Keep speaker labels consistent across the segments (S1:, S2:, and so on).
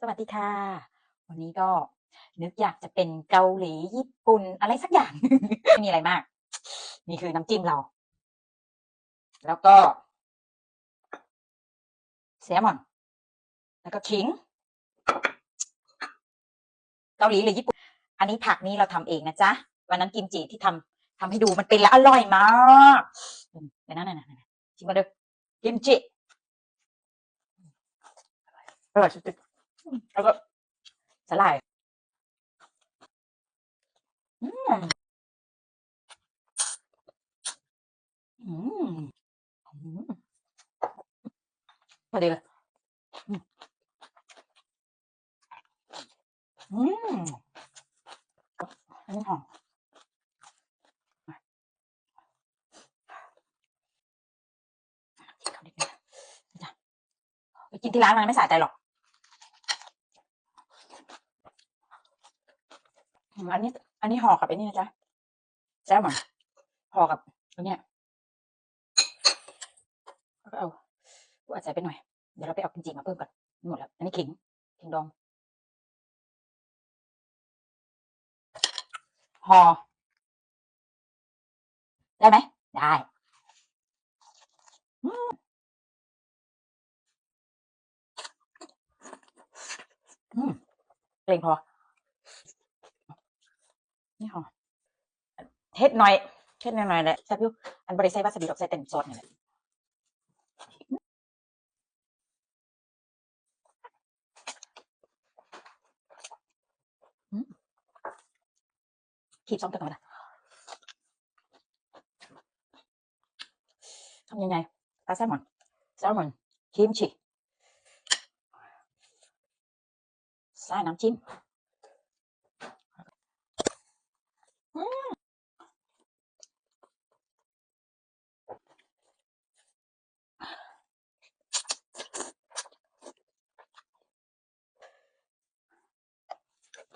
S1: สวัสดีค่ะ วันนี้ก็นึกอยากจะเป็นเกาหลีญี่ปุ่นอะไรสักอย่าง ไม่มีอะไรมาก นี่คือน้ำจิ้มเรา แล้วก็แซลมอน แล้วก็ขิง เกาหลีหรือญี่ปุ่น อันนี้ผักนี้เราทำเองนะจ๊ะ วันนั้นกิมจิที่ทำทำให้ดูมันเป็นแล้วอร่อยมากเดี๋ยวนั่นๆๆชิมมาดูกิมจิอร่อยสุดๆ แล้วก็สลายอืมอืมอืมพอดีเลยอืมอืมอันนี้หอมเขานิดนึงนะจ๊ะไปกินที่ร้านมันไม่สะใจหรอก อันนี้ อันนี้ห่อกับไอ้นี่นะจ๊ะแซลมอนห่อกับอันเนี้ยแล้วก็เอากูอาจจะไปหน่อย เดี๋ยวเราไปเอากิมจิมาเพิ่มก่อนหมดแล้ว อันนี้ขิงขิงดองห่อได้ไหม ได้อืมอืมเกรงพอ นี่ห่อเฮ็ดหน่อยเฮ็ดหน่อยๆแหละแซ่บอยู่อันบริใส่วาซาบิดอกใส่เต็มซอสนี่แหละอืมขีดซ้อมกันหน่อยนะทำยังไงปลาแซลมอนแซลมอนคิมชิใส่น้ำจิ้ม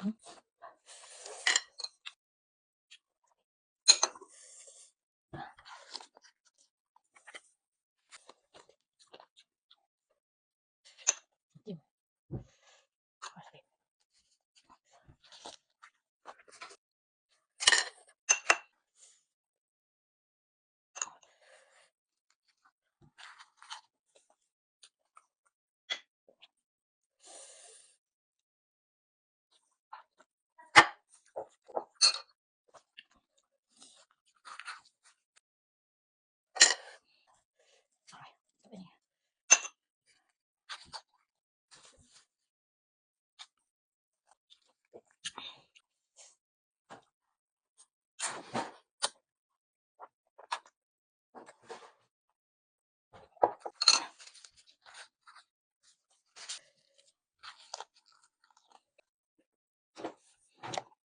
S1: Mm-hmm.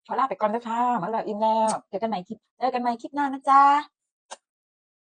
S1: ขอลาไปก่อนนะคะมาแล้วอิ่มแล้ว เจอกันใหม่คลิป เจอกันใหม่คลิปหน้านะจ๊ะ